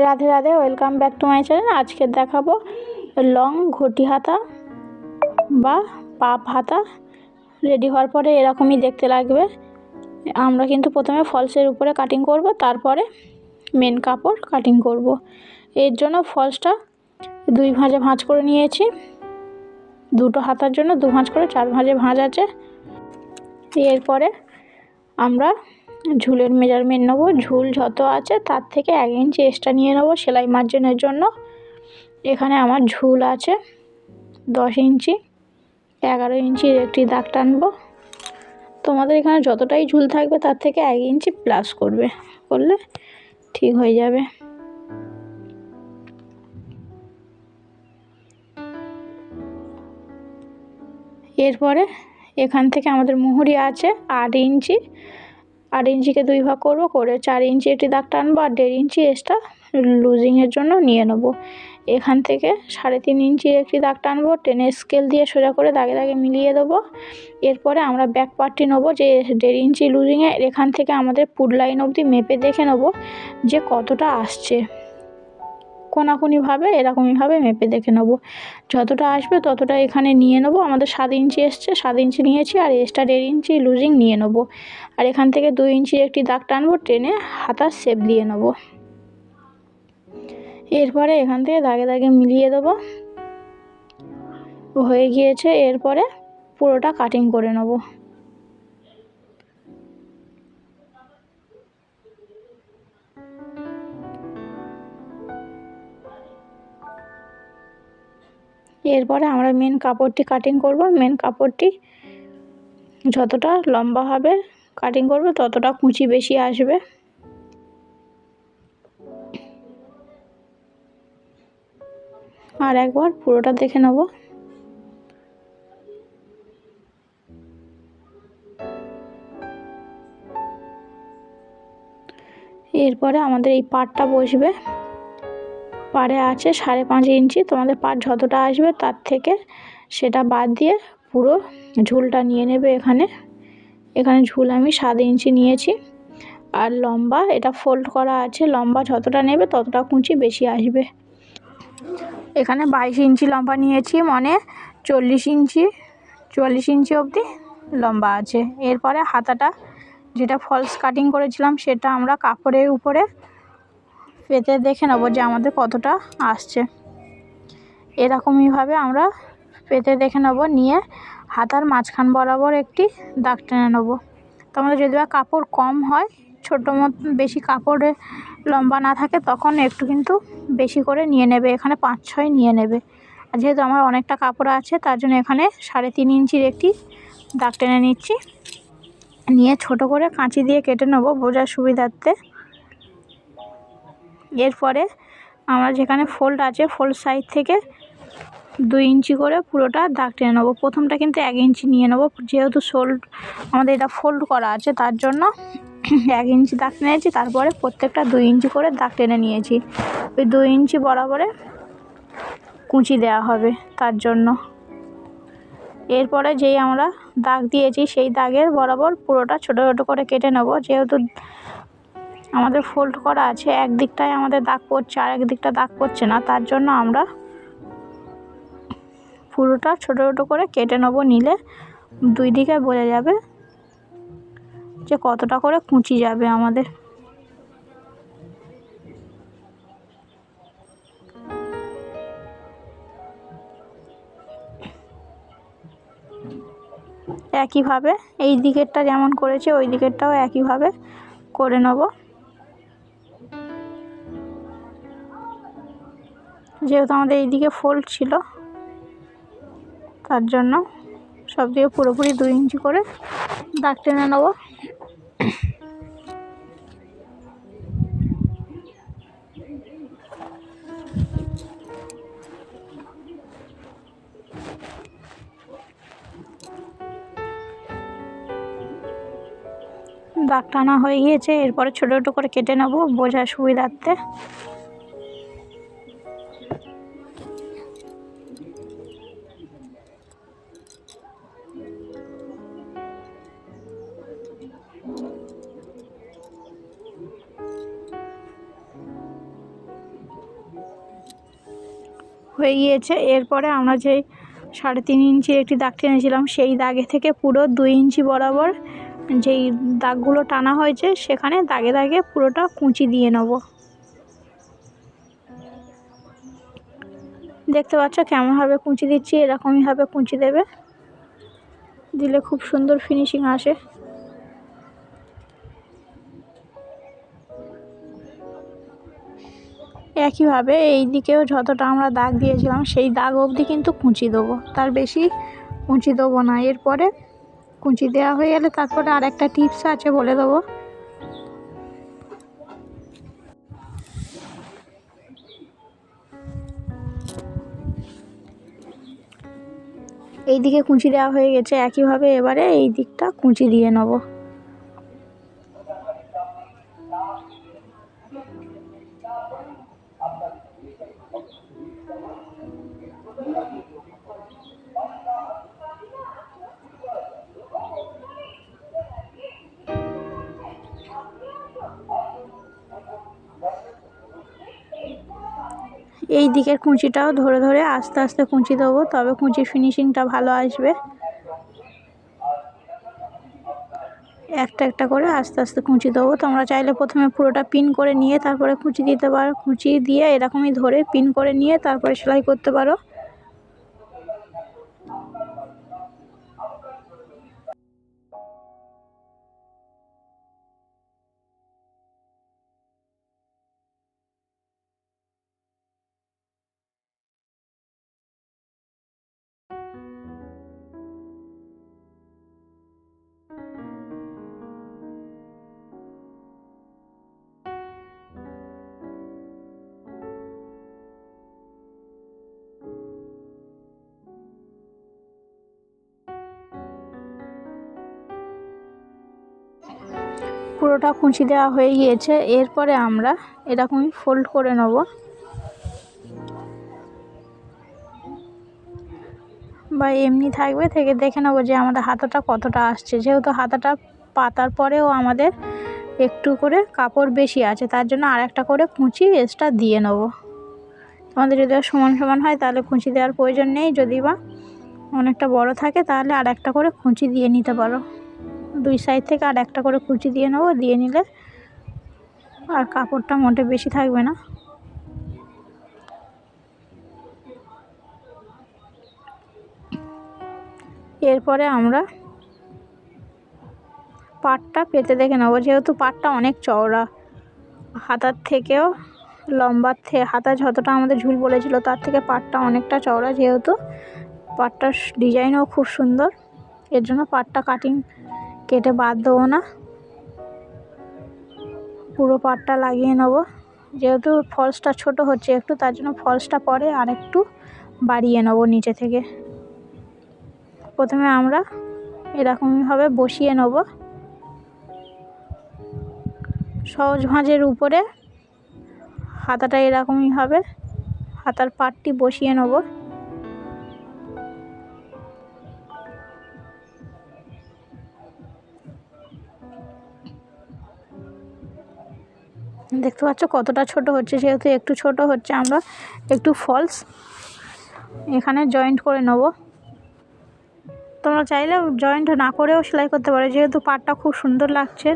Radhe Radhe welcome back to my channel আজকে দেখাবো long ঘটি হাতা বা পাপ হাতা। রেডি হওয়ার পরে এরকমই দেখতে লাগবে। আমরা কিন্তু প্রথমে ফলসের উপরে কাটিং করব, তারপরে মেন কাপড় কাটিং করব। এর জন্য ফলসটা দুই ভাঁজে ভাঁজ করে নিয়েছি। দুটো হাতার জন্য দু ভাঁজ করে, চার ভাঁজে ভাঁজ আছে। এরপরে আমরা ঝুলের মেজারমেন্ট নেব, ঝুল যত আছে তার থেকে এক ইঞ্চি এক্সট্রা নিয়ে নেব সেলাই মার্জিনের জন্য। এখানে আমার ঝুল আছে, দশ ইঞ্চি এগারো ইঞ্চির একটি দাগ টানবো। তোমাদের এখানে যতটাই ঝুল থাকবে তার থেকে এক ইঞ্চি প্লাস করবে, করলে ঠিক হয়ে যাবে। এরপরে এখান থেকে আমাদের মুহুরি আছে আট ইঞ্চি আট ইঞ্চিকে দুই ভাগ করব, করে চার ইঞ্চি একটি দাগ টানবো আর দেড় ইঞ্চি এক্সট্রা লুজিংয়ের জন্য নিয়ে নেব। এখান থেকে সাড়ে তিন ইঞ্চির একটি দাগ টানবো, টেনে স্কেল দিয়ে সোজা করে দাগে দাগে মিলিয়ে দেবো। এরপরে আমরা ব্যাক পার্টটি নেব, যে দেড় ইঞ্চি লুজিংয়ে এখান থেকে আমাদের পুড লাইন অবধি মেপে দেখে নেব যে কতটা আসছে। কোনাকুনিভাবে এরকমইভাবে মেপে দেখে নেব। যতটা আসবে ততটা এখানে নিয়ে নেব। আমাদের সাত ইঞ্চি এসছে, সাত ইঞ্চি নিয়েছি আর এক্সট্রা দেড় ইঞ্চি লুজিং নিয়ে নেব। আর এখান থেকে দুই ইঞ্চির একটি দাগ টানবো, টেনে হাতার শেপ দিয়ে নেব। এরপরে এখান থেকে দাগে দাগে মিলিয়ে দেবো। হয়ে গিয়েছে, এরপরে পুরোটা কাটিং করে নেব। এরপরে আমরা মেন কাপড়টি কাটিং করব। মেন কাপড়টি যতটা লম্বা হবে কাটিং করব, ততটা কুচি বেশি আসবে। আর একবার পুরোটা দেখে নেব। এরপরে আমাদের এই পাটটা বসবে। পাড়ে আছে সাড়ে পাঁচ ইঞ্চি। তোমাদের পাট যতটা আসবে তার থেকে সেটা বাদ দিয়ে পুরো ঝুলটা নিয়ে নেবে এখানে। এখানে ঝুল আমি সাত ইঞ্চি নিয়েছি। আর লম্বা এটা ফোল্ড করা আছে। লম্বা যতটা নেবে ততটা কুঁচি বেশি আসবে। এখানে বাইশ ইঞ্চি লম্বা নিয়েছি মানে চল্লিশ ইঞ্চি। চল্লিশ ইঞ্চি অবধি লম্বা আছে। এরপরে হাতাটা যেটা ফলস কাটিং করেছিলাম সেটা আমরা কাপড়ের উপরে পেতে দেখে নেব যে আমাদের কতটা আসছে। এরকমইভাবে আমরা পেতে দেখে নেব, নিয়ে হাতার মাঝখান বরাবর একটি দাগ টেনে নেব। তোমাদের যদি বা কাপড় কম হয়, ছোটো মতো বেশি কাপড়ে লম্বা না থাকে, তখন একটু কিন্তু বেশি করে নিয়ে নেবে। এখানে পাঁচ, ছয় নিয়ে নেবে। আর যেহেতু আমার অনেকটা কাপড় আছে, তার জন্য এখানে সাড়ে তিন ইঞ্চির একটি দাগ টেনে নিচ্ছি। নিয়ে ছোট করে কাঁচি দিয়ে কেটে নেব বোঝার সুবিধার্থে। এরপরে আমরা যেখানে ফোল্ড আছে ফোল্ড সাইড থেকে দুই ইঞ্চি করে পুরোটা দাগ টেনে নেব। প্রথমটা কিন্তু এক ইঞ্চি নিয়ে নেব, যেহেতু শোল্ড আমাদের এটা ফোল্ড করা আছে, তার জন্য এক ইঞ্চি দাগ টেনেছি তারপরে প্রত্যেকটা দুই ইঞ্চি করে দাগ টেনে নিয়েছি। ওই দুই ইঞ্চি বরাবরে কুঁচি দেওয়া হবে তার জন্য। এরপরে যেই আমরা দাগ দিয়েছি, সেই দাগের বরাবর পুরোটা ছোটো ছোটো করে কেটে নেব, যেহেতু আমাদের ফোল্ড করা আছে, এক দিকটায় আমাদের দাগ পড়ছে আর এক দিকটা দাগ পড়ছে না। তার জন্য আমরা পুরোটা ছোটো ছোটো করে কেটে নেব, নিলে দুই দিকে বোঝা যাবে যে কতটা করে কুঁচি যাবে আমাদের। একইভাবে এই দিকেরটা যেমন করেছে, ওই দিকেরটাও একইভাবে করে নেব। যেহেতু আমাদের এইদিকে ফোল্ড ছিল, তার জন্য সব দিকে পুরোপুরি দুই ইঞ্চি করে দাগ টেনে নেব। দাগ টানা হয়ে গিয়েছে, এরপরে ছোটো ছোটো করে কেটে নেব বোঝার সুবিধার্থে। হয়ে গিয়েছে। এরপরে আমরা যেই সাড়ে তিন ইঞ্চির একটি দাগ টেনেছিলাম সেই দাগে থেকে পুরো দুই ইঞ্চি বরাবর যেই দাগগুলো টানা হয়েছে, সেখানে দাগে দাগে পুরোটা কুঁচি দিয়ে নেব। দেখতে পাচ্ছ কেমনভাবে কুঁচি দিচ্ছি এরকমইভাবে কুঁচি দেবে। দিলে খুব সুন্দর ফিনিশিং আসে। একইভাবে এই দিকেও যতটা আমরা দাগ দিয়েছিলাম, সেই দাগ অবধি কিন্তু কুঁচি দেবো। তার বেশি কুঁচি দেবো না। এরপরে কুঁচি দেওয়া হয়ে গেলে তারপরে আর একটা টিপস আছে বলে দেবো। এই দিকে কুঁচি দেওয়া হয়ে গেছে। একইভাবে এবারে এই দিকটা কুঁচি দিয়ে নেব। এই দিকের কুঁচিটাও ধরে ধরে আস্তে আস্তে কুঁচি দেবো, তবে কুঁচির ফিনিশিংটা ভালো আসবে। একটা একটা করে আস্তে আস্তে কুঁচি দেবো। তোমরা চাইলে প্রথমে পুরোটা পিন করে নিয়ে তারপরে কুঁচি দিতে পারো। কুঁচি দিয়ে এরকমই ধরে পিন করে নিয়ে তারপরে সেলাই করতে পারো। পুরোটা কুঁচি দেওয়া হয়ে গিয়েছে। এরপরে আমরা এরকমই ফোল্ড করে নেব। বা এমনি থাকবে থেকে দেখে নেব যে আমাদের হাতাটা কতটা আসছে। যেহেতু হাতাটা পাতার পরেও আমাদের একটু করে কাপড় বেশি আছে, তার জন্য আর একটা করে কুঁচি এক্সট্রা দিয়ে নেব। তোমাদের যদি সমান সমান হয় তাহলে কুঁচি দেওয়ার প্রয়োজন নেই। যদি বা অনেকটা বড় থাকে তাহলে আর একটা করে কুঁচি দিয়ে নিতে পারো। দুই সাইড থেকে আর একটা করে কুচি দিয়ে নেব, দিয়ে নিলে আর কাপড়টা মোটে বেশি থাকবে না। এরপরে আমরা পাটটা পেতে দেখে নেব, যেহেতু পাটটা অনেক চওড়া। হাতার থেকেও লম্বার থেকে হাতা যতটা আমাদের ঝুল বলেছিল, তার থেকে পাটটা অনেকটা চওড়া, যেহেতু পাটটার ডিজাইনও খুব সুন্দর। এর জন্য পাটটা কাটিং কেটে বাদ দেবো না। পুরো পাটটা লাগিয়ে নেব। যেহেতু ফলসটা ছোট হচ্ছে একটু, তার জন্য ফলসটা পরে আর একটু বাড়িয়ে নেব নিচে থেকে। প্রথমে আমরা এরকমভাবে বসিয়ে নেব। সহজ ভাঁজের উপরে হাতাটা এরকমই হবে। হাতার পাটটি বসিয়ে নেব। দেখতে পাচ্ছ কতটা ছোট হচ্ছে যেহেতু একটু ছোট হচ্ছে আমরা। একটু ফলস এখানে জয়েন্ট করে নেব। তোমরা চাইলে জয়েন্ট না করেও সেলাই করতে পারো, যেহেতু পাটটা খুব সুন্দর লাগছে,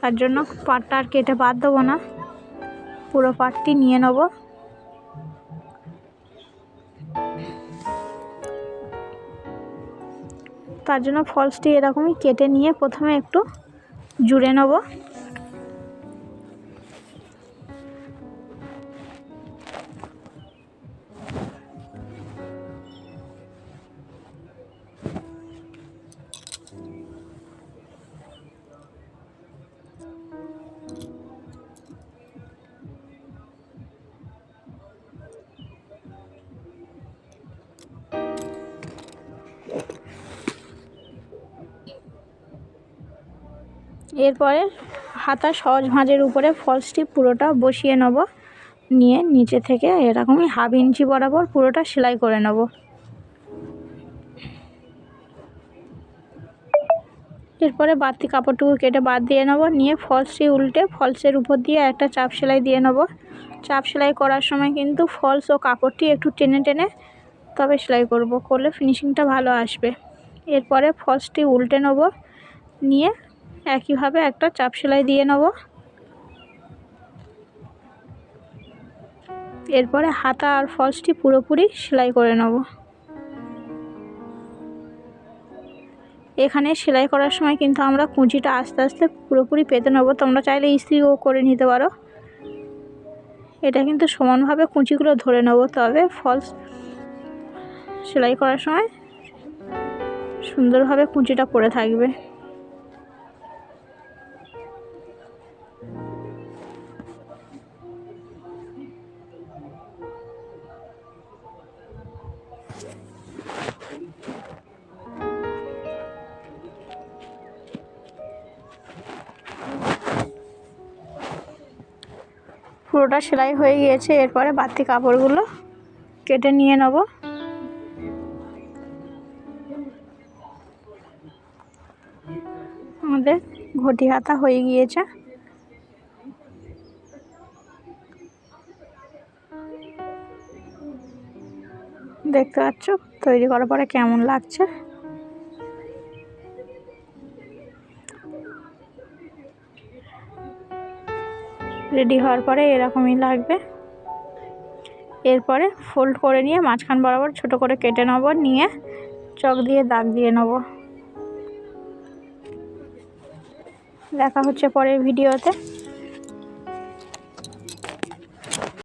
তার জন্য পাটটা আর কেটে বাদ দেবো না। পুরো পাটটি নিয়ে নেব। তার জন্য ফলসটি এরকমই কেটে নিয়ে প্রথমে একটু জুড়ে নেব। এরপরে হাতা সহজ ভাঁজের উপরে ফলসটি পুরোটা বসিয়ে নেব। নিয়ে নিচে থেকে এরকমই হাফ ইঞ্চি বরাবর পুরোটা সেলাই করে নেব। এরপরে বাড়তি কাপড়টুকু কেটে বাদ দিয়ে নেব। নিয়ে ফলসটি উল্টে ফলসের উপর দিয়ে একটা চাপ সেলাই দিয়ে নেব। চাপ সেলাই করার সময় কিন্তু ফলস ও কাপড়টি একটু টেনে টেনে তবে সেলাই করব। করলে ফিনিশিংটা ভালো আসবে। এরপরে ফলসটি উল্টে নেব। নিয়ে একইভাবে একটা চাপ সেলাই দিয়ে নেব। এরপরে হাতা আর ফলসটি পুরোপুরি সেলাই করে নেব। এখানে সেলাই করার সময় কিন্তু আমরা কুঁচিটা আস্তে আস্তে পুরোপুরি পেতে নেব। তোমরা চাইলে ইস্ত্রিও করে নিতে পারো। এটা কিন্তু সমানভাবে কুঁচিগুলো ধরে নেব, তবে ফলস সেলাই করার সময় সুন্দরভাবে কুঁচিটা পড়ে থাকবে। পুরোটা সেলাই হয়ে গিয়েছে, এরপরে বাড়তি কাপড়গুলো কেটে নিয়ে নেব। আমাদের ঘটি হাতা হয়ে গিয়েছে। দেখতে পাচ্ছ? তৈরি করার পরে কেমন লাগছে? রেডি হওয়ার পরে এরকমই লাগবে। এরপরে ফোল্ড করে নিয়ে মাঝখান বরাবর ছোট করে কেটে নেব, নিয়ে চক দিয়ে দাগ দিয়ে নেব। দেখা হচ্ছে পরের ভিডিওতে।